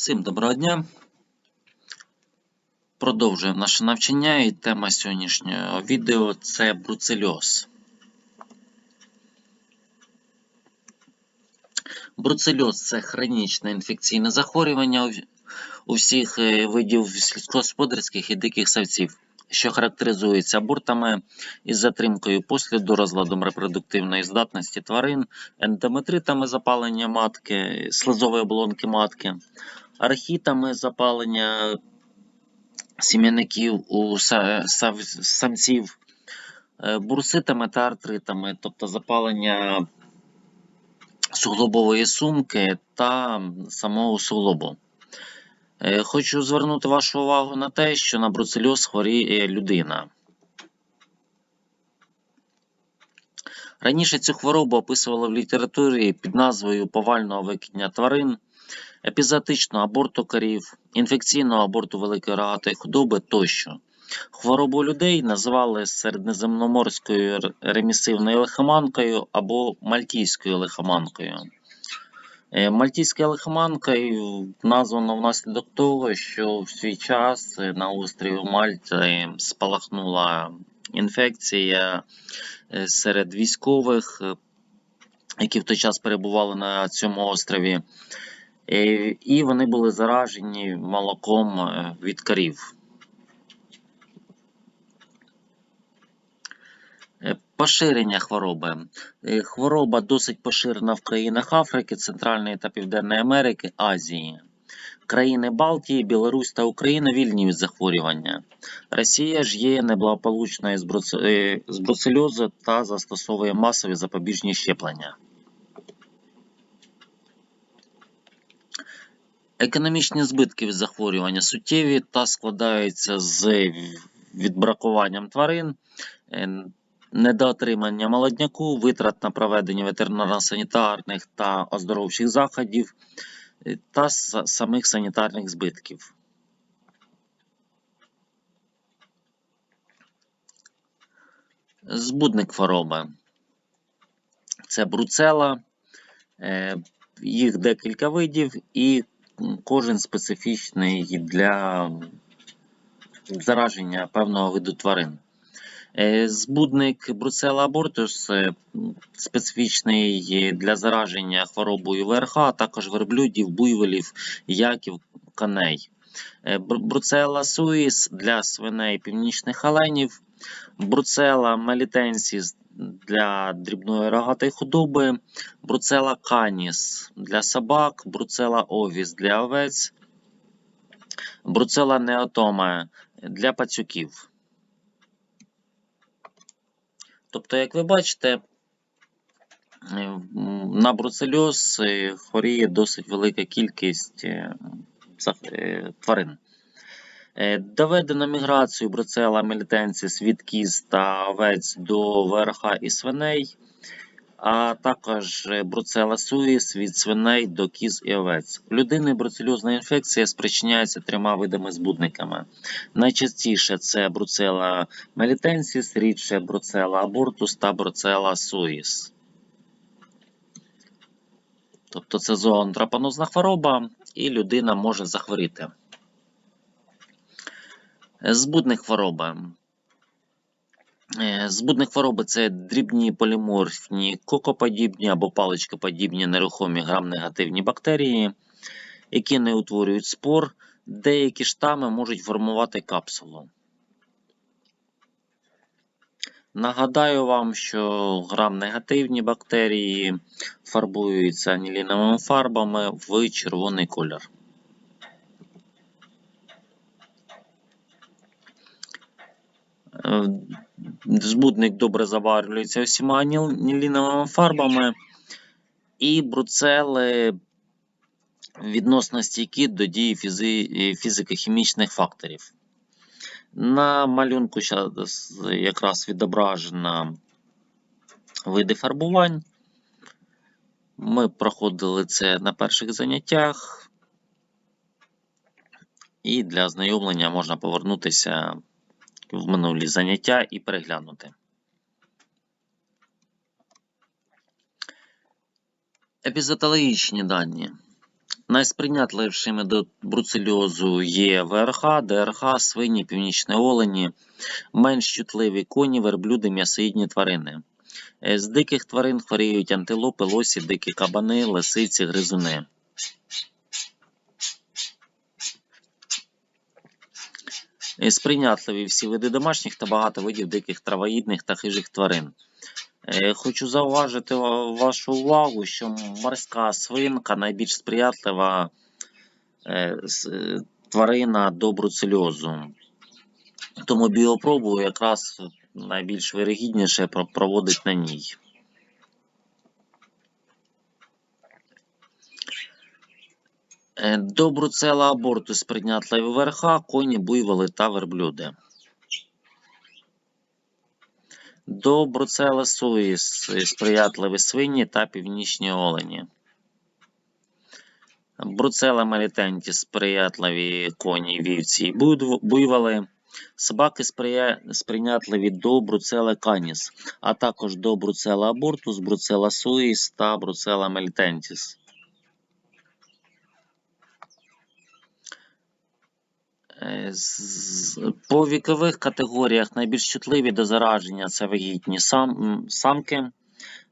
Всім доброго дня. Продовжуємо наше навчання і тема сьогоднішнього відео це бруцельоз. Бруцельоз це хронічне інфекційне захворювання у- всіх е, видів сільськогосподарських і диких савців, що характеризується абортами із затримкою посліду, розладом репродуктивної здатності тварин, ендометритами запалення матки, слизової оболонки матки, архітами запалення сім'яників у самців, е, бурситами та артритами, тобто запалення суглобової сумки та самого суглобу. Е, Хочу звернути вашу увагу на те, що на бруцельоз хворіє людина. Раніше цю хворобу описували в літературі під назвою повального викидення тварин, епізоотичного аборту корів, інфекційного аборту великої рогатої худоби тощо. Хворобу людей називали середньоземноморською р- ремісивною лихоманкою або мальтійською лихоманкою. Е, Мальтійська лихоманкою названо внаслідок того, що в свій час е, на острові Мальта спалахнула інфекція е, серед військових, е, які в той час перебували на цьому острові, Е, і вони були заражені молоком е, від корів. Е, Поширення хвороби. Е, Хвороба досить поширена в країнах Африки, Центральної та Південної Америки, Азії. Країни Балтії, Білорусь та Україна вільні від захворювання. Росія ж є неблагополучною е, з бруцельозу та застосовує масові запобіжні щеплення. Економічні збитки від захворювання суттєві та складаються з відбракуванням тварин, е, недоотримання молодняку, витрат на проведення ветеринарно-санітарних та оздоровчих заходів е, та самих санітарних збитків. Збудник хвороби це бруцела, е, їх декілька видів, і кожен специфічний для зараження певного виду тварин. Е, Збудник бруцела абортус специфічний для зараження хворобою ВРХ, а також верблюдів, буйволів, яків, коней. Е, бр- Бруцела суїс для свиней північних оленів, бруцела мелітенсіс для дрібної рогатої худоби, бруцела каніс для собак, бруцела овіс для овець, бруцела неотома для пацюків. Тобто, як ви бачите, е, на бруцельоз е, хворіє досить велика кількість е, тварин. Е, Доведено міграцію бруцела мелітенсіс від кіз та овець до верха і свиней, а також е, бруцела суїс від свиней до кіз і овець. У людини бруцельозна інфекція спричиняється трьома видами збудниками. Найчастіше це бруцела мелітенсіс, рідше бруцела абортус та бруцела суїс. Тобто це зооантропонозна хвороба, і людина може захворіти. Збудник хвороби. Е, хвороби це дрібні поліморфні кокоподібні або паличкоподібні нерухомі грам-негативні бактерії, які не утворюють спор. Деякі штами можуть формувати капсулу. Нагадаю вам, що грам-негативні бактерії фарбуються аніліновими фарбами в червоний колір. Збудник добре забарвлюється усіма аніл- аніліновими фарбами, і бруцели відносно стійкі до дії фізи- е, фізико-хімічних факторів. На малюнку щас якраз відображено види фарбувань. Ми проходили це на перших заняттях, і для ознайомлення можна повернутися в минулі заняття і переглянути. Епізотологічні дані. Найсприйнятливішими до бруцельозу є ВРХ, ДРХ, свині, північні олені, менш чутливі коні, верблюди, м'ясоїдні тварини. Е, З диких тварин хворіють антилопи, лосі, дикі кабани, лисиці, гризуни. Сприйнятливі всі види домашніх та багато видів диких травоїдних та хижих тварин. Е, Хочу зауважити вашу увагу, що морська свинка найбільш сприятлива е, е, тварина до бруцельозу. Тому біопробу якраз найбільш вирогідніше проводить на ній. Е, До бруцела аборту сприйнятливі верха, коні, буйволи та верблюди. До бруцела суї сприятливі свині та північні олені. Бруцела малітенті сприятливі коні, вівці і буйволи. Собаки сприйнятливі до бруцела каніс, а також до бруцела абортус, бруцела суїс та бруцела мелітентіс. Е, з- По вікових категоріях найбільш чутливі до зараження це вагітні сам, самки,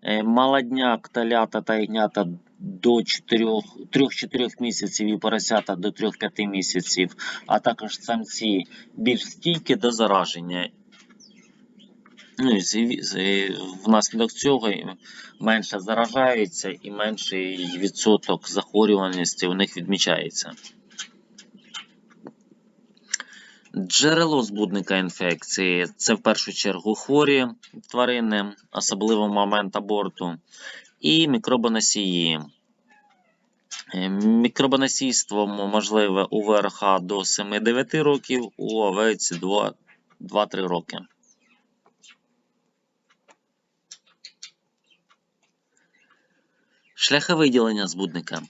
е, молодняк, талята та ягнята до 3-4 місяців і поросята до 3-5 місяців, а також самці більш стійкі до зараження. Ну, і е, внаслідок цього менше заражаються і менший відсоток захворюваності у них відмічається. Джерело збудника інфекції це в першу чергу хворі тварини, особливо в момент аборту, і мікробоносії. Е, Мікробоносійство можливе у ВРХ до 7-9 років, у овець 2-3 роки. Шляхи виділення збудника.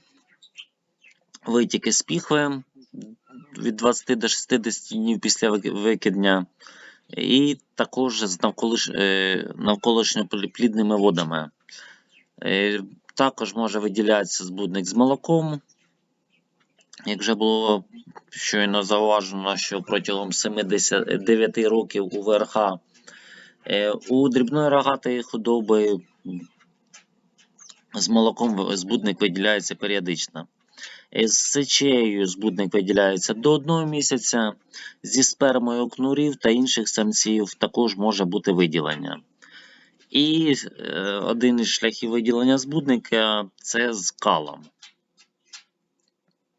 Витіки з піхви від 20 до 60 днів після викидня, і також з навколиш... е, водами. Е, Також може виділятися збудник з молоком. Як вже було щойно зауважено, що протягом 79 років у ВРХ е, у дрібної рогатої худоби з молоком збудник виділяється періодично. З сечею збудник виділяється до одного місяця, зі спермою кнурів та інших самців також може бути виділення. І е, один із шляхів виділення збудника це з калом.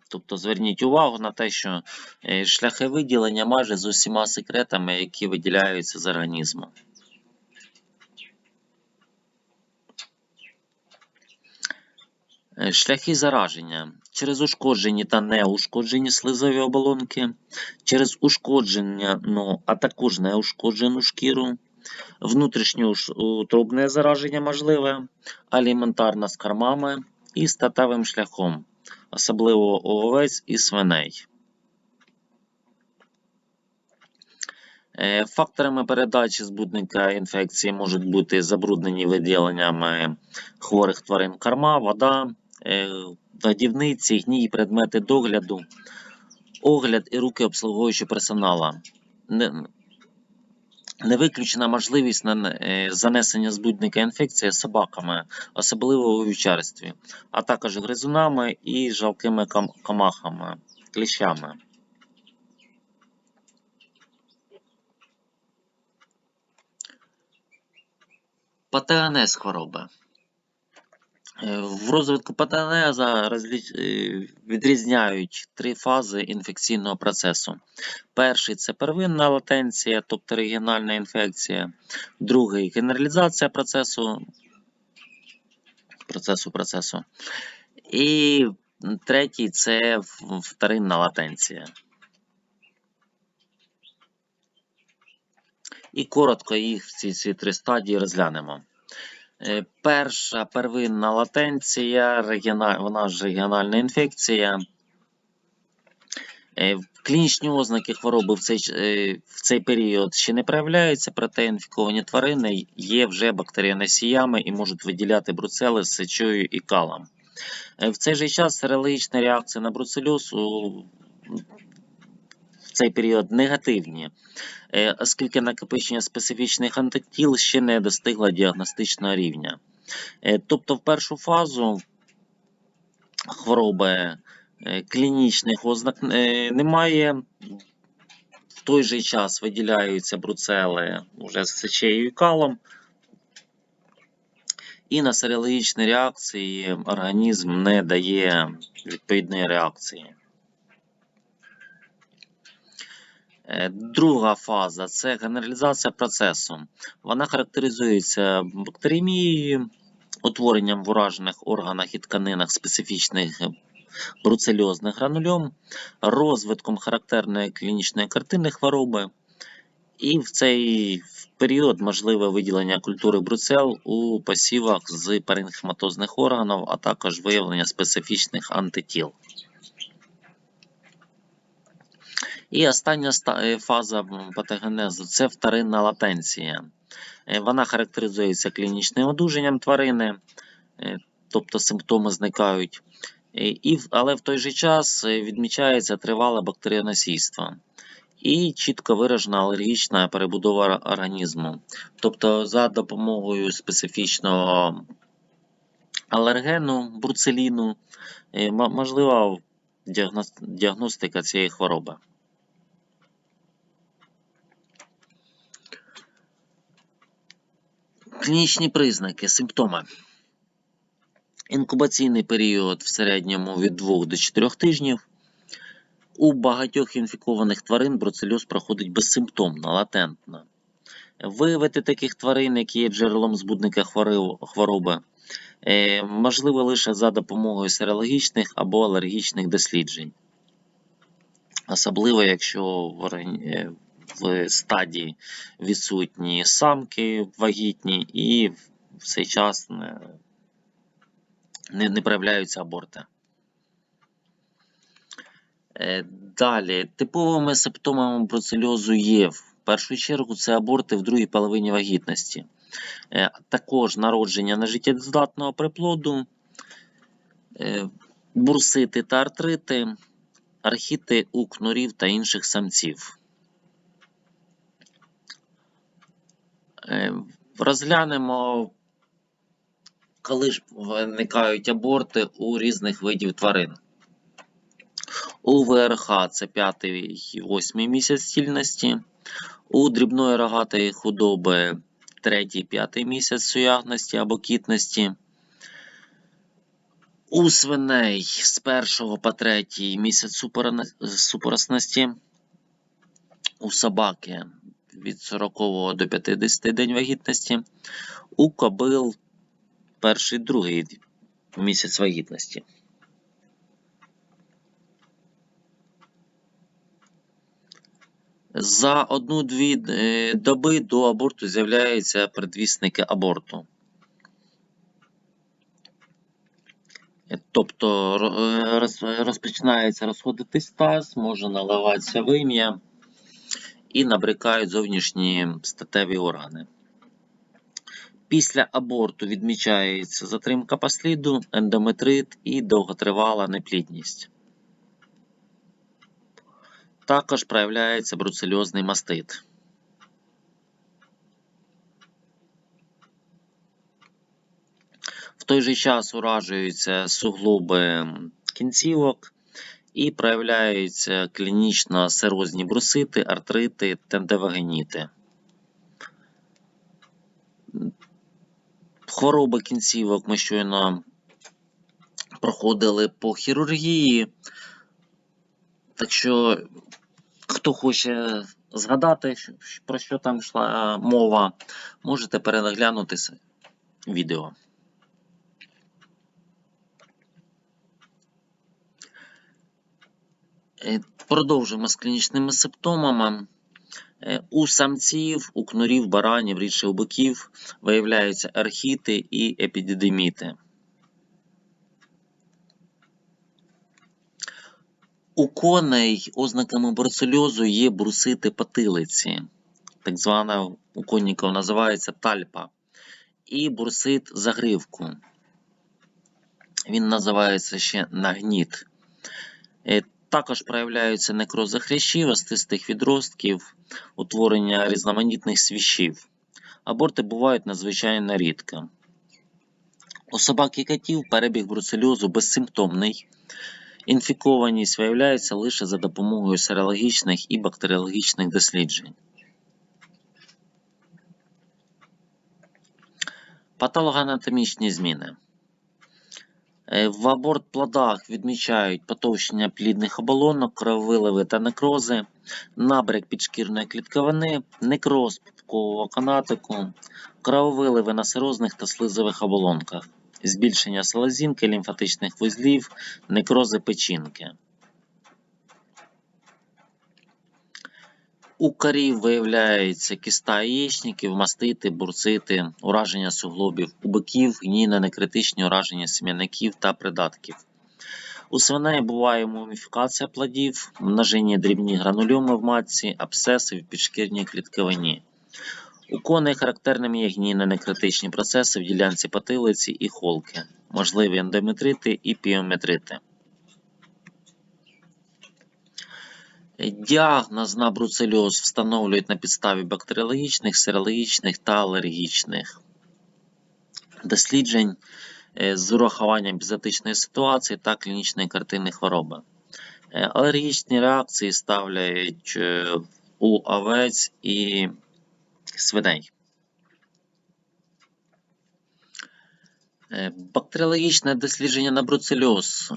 Тобто зверніть увагу на те, що е, шляхи виділення майже з усіма секретами, які виділяються з організму. Е, Шляхи зараження через ушкоджені та неушкоджені слизові оболонки, через ушкодження, ну, а також неушкоджену шкіру, внутрішньоутробне зараження можливе, аліментарне з кормами і статевим шляхом, особливо овець і свиней. Е, Факторами передачі збудника інфекції можуть бути забруднені виділеннями хворих тварин корма, вода, годівниці, гній, предмети догляду, огляд і руки обслуговуючого персоналу. Не, виключена можливість нан- е, занесення збудника інфекції собаками, особливо у вівчарстві, а також гризунами і жалкими кам- комахами, кліщами. Патогенез хвороби. Е, В розвитку патогенеза розліч... е, відрізняють три фази інфекційного процесу. Перший це первинна латенція, тобто регіональна інфекція. Другий генералізація процесу. Процесу процесу. І третій це вторинна латенція. І коротко їх ці, ці три стадії розглянемо. Е, Перша первинна латенція, вона ж регіональна інфекція. Е, Клінічні ознаки хвороби в цей, е, в цей період ще не проявляються, проте інфіковані тварини є вже бактеріоносіями і можуть виділяти бруцели з сечою і калом. В цей же час серологічні реакції на бруцельоз у цей період негативні, е, оскільки накопичення специфічних антитіл ще не достигло діагностичного рівня. Е, Тобто в першу фазу хвороби е, клінічних ознак немає. В той же час виділяються бруцели вже з сечею і калом. І на серологічні реакції організм не дає відповідної реакції. Друга фаза це генералізація процесу. Вона характеризується бактеріємією, утворенням в уражених органах і тканинах специфічних е, бруцельозних гранульом, розвитком характерної клінічної картини хвороби, і в цей період можливе виділення культури бруцел у посівах з паренхематозних органів, а також виявлення специфічних антитіл. І остання е, фаза патогенезу це вторинна латенція. Е, Вона характеризується клінічним одужанням тварини, е, тобто симптоми зникають, але в той же час відмічається тривале бактеріоносійство і чітко виражена алергічна перебудова організму. Тобто, за допомогою специфічного алергену, бруцеліну, можлива діагностика цієї хвороби. Клінічні признаки, симптоми. Інкубаційний період в середньому від 2 до 4 тижнів. У багатьох інфікованих тварин бруцельоз проходить безсимптомно, латентно. Виявити таких тварин, які є джерелом збудника хвороби, е, можливо лише за допомогою серологічних або алергічних досліджень. Особливо, якщо в, стадії відсутні самки вагітні і в цей час не, не, не проявляються аборти. Е, Далі, типовими симптомами бруцельозу є в першу чергу це аборти в другій половині вагітності, Е, також народження нежиттєздатного приплоду, е, бурсити та артрити, архіти у кнурів та інших самців. Розглянемо, коли ж виникають аборти у різних видів тварин. У ВРХ це 5-8 місяць стільності, у дрібної рогатої худоби 3-5 місяць суягності або кітності. У свиней з 1 по 3 місяць супоросності. У собаки від 40 до 50 день вагітності. У кобил перший другий місяць вагітності. За одну-дві е, доби до аборту з'являються предвісники аборту. Тобто е, роз- розпочинається розходитись таз, може наливатися вим'я і набрикають зовнішні статеві органи. Після аборту відмічається затримка посліду, ендометрит і довготривала неплідність. Також проявляється бруцельозний мастит. В той же час уражуються суглоби кінцівок і проявляються клінічно серозні брусити, артрити, тендевагеніти. Хвороби кінцівок ми щойно проходили по хірургії. Так що, хто хоче згадати, про що там йшла мова, можете переглянути відео. Продовжуємо з клінічними симптомами. Е, У самців, у кнурів, баранів, рідше у биків виявляються архіти і епідидеміти. У коней ознаками бруцельозу є брусити потилиці, так звана у конників називається тальпа, і бурсит загривку. Він називається ще нагніт. Також проявляються некрози хрящів, остистих відростків, утворення різноманітних свіщів. Аборти бувають надзвичайно рідко. У собак і котів перебіг бруцельозу безсимптомний. Інфікованість виявляється лише за допомогою серологічних і бактеріологічних досліджень. Патологоанатомічні зміни. Е, В аборт плодах відмічають потовщення плідних оболонок, крововиливи та некрози, набряк підшкірної клітковини, некроз пупкового канатику, крововиливи на сирозних та слизових оболонках, збільшення селезінки, лімфатичних вузлів, некрози печінки. У корів виявляється кіста яєчників, мастити, бурцити, ураження суглобів, у биків, гнійно-некритичні ураження сем'яників та придатків. У свиней буває муміфікація плодів, множення дрібні гранульоми в матці, абсцеси в підшкірній клітковині. У коней характерними є гнійно-некритичні процеси в ділянці потилиці і холки, можливі ендометрити і піометрити. Діагноз на бруцельоз встановлюють на підставі бактеріологічних, серологічних та алергічних досліджень е, з урахуванням епізотичної ситуації та клінічної картини хвороби. Е, Алергічні реакції ставлять е, у овець і свиней. Бактеріологічне дослідження на бруцельоз.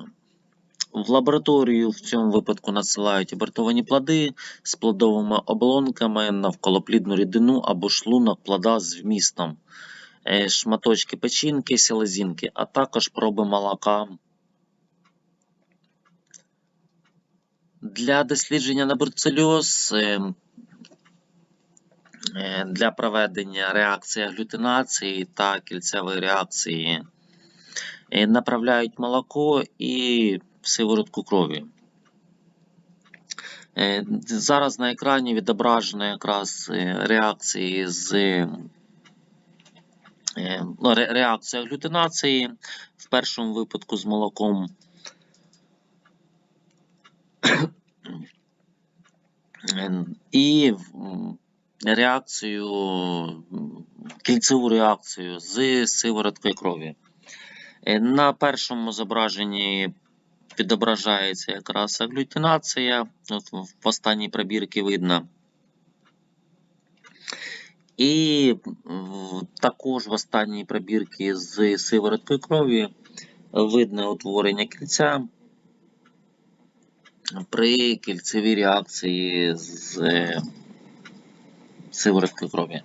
В лабораторію в цьому випадку надсилають абортовані плоди з плодовими оболонками, навколоплідну рідину або шлунок плода з вмістом, е, шматочки печінки, селезінки, а також проби молока. Для дослідження на бруцельоз е, е, для проведення реакції аглютинації та кільцевої реакції направляють молоко і сиворотку крові. Е, Зараз на екрані відображено якраз е, реакції з е, ну, ре- реакція аглютинації в першому випадку з молоком. І реакцію, кільцеву реакцію з сивороткою крові. На першому зображенні відображається якраз аглютинація, от в останній пробірці видно. І також в останній пробірці з сивороткою крові видно утворення кільця при кільцевій реакції з е, сивороткою крові.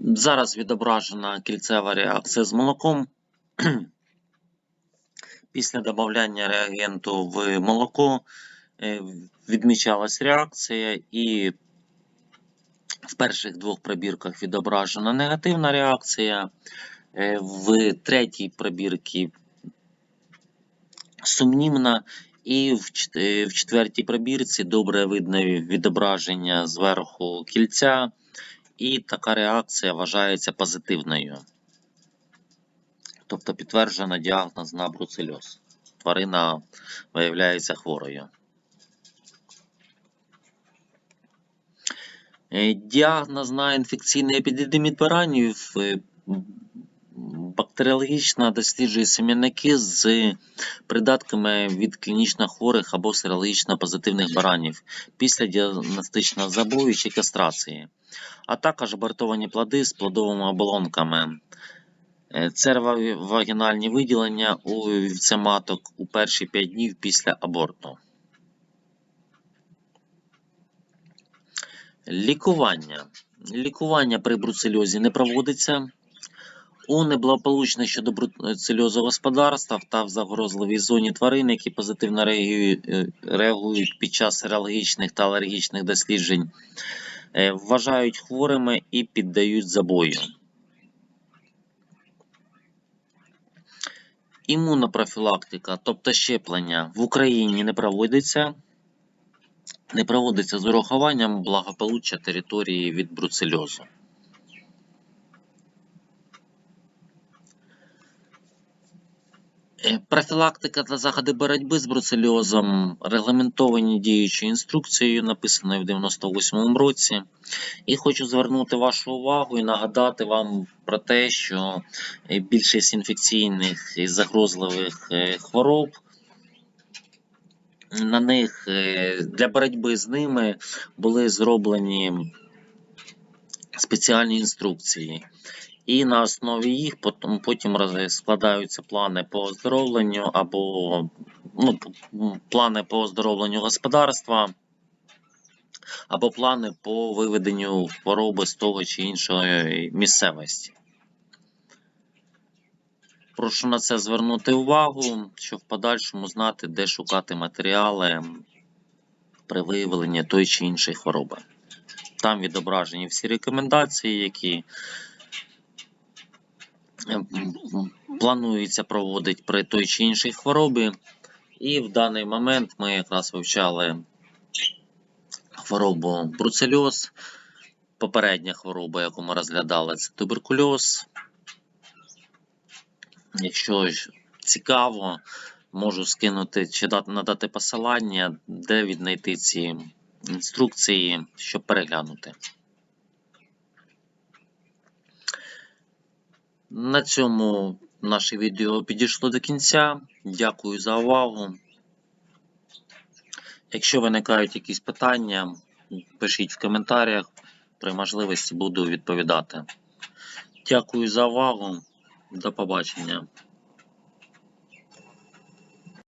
Зараз відображена кільцева реакція з молоком. Після додавання реагенту в молоко е, відмічалась реакція, і в перших двох пробірках відображена негативна реакція. е, В третій пробірці сумнівна, і е, в четвертій пробірці добре видно відображення зверху кільця, і така реакція вважається позитивною. Тобто підтверджено діагноз на бруцельоз. Тварина виявляється хворою. Е, Діагноз на інфекційний епідемід баранів бактеріологічно досліджує сем'яники з придатками від клінічно хворих або серологічно позитивних баранів після діагностичного забою чи кастрації, а також абортовані плоди з плодовими оболонками. Е, Цервовагінальні виділення у вівцематок у перші 5 днів після аборту. Лікування. Лікування при бруцельозі не проводиться. У неблагополучних щодо бруцельозу господарствах та в загрозливій зоні тварин, які позитивно реагують, е, під час серологічних та алергічних досліджень, е, вважають хворими і піддають забою. Імунопрофілактика, тобто щеплення, в Україні не проводиться. не проводиться з урахуванням благополуччя території від бруцельозу. Профілактика та заходи боротьби з бруцельозом регламентовані діючою інструкцією, написаною в 98 році. І хочу звернути вашу увагу і нагадати вам про те, що е, більшість інфекційних і загрозливих е, хвороб на них е, для боротьби з ними були зроблені спеціальні інструкції. І на основі їх потім, потім складаються плани по оздоровленню або ну, плани по оздоровленню господарства, або плани по виведенню хвороби з того чи іншої місцевості. Прошу на це звернути увагу, щоб в подальшому знати, де шукати матеріали при виявленні тої чи іншої хвороби. Там відображені всі рекомендації, які планується проводити при той чи іншій хворобі. І в даний момент ми якраз вивчали хворобу бруцельоз. Попередня хвороба, яку ми розглядали, це туберкульоз. Якщо цікаво, можу скинути чи надати посилання, де віднайти ці інструкції, щоб переглянути. На цьому наше відео підійшло до кінця. Дякую за увагу. Якщо виникають якісь питання, пишіть в коментарях. При можливості буду відповідати. Дякую за увагу. До побачення.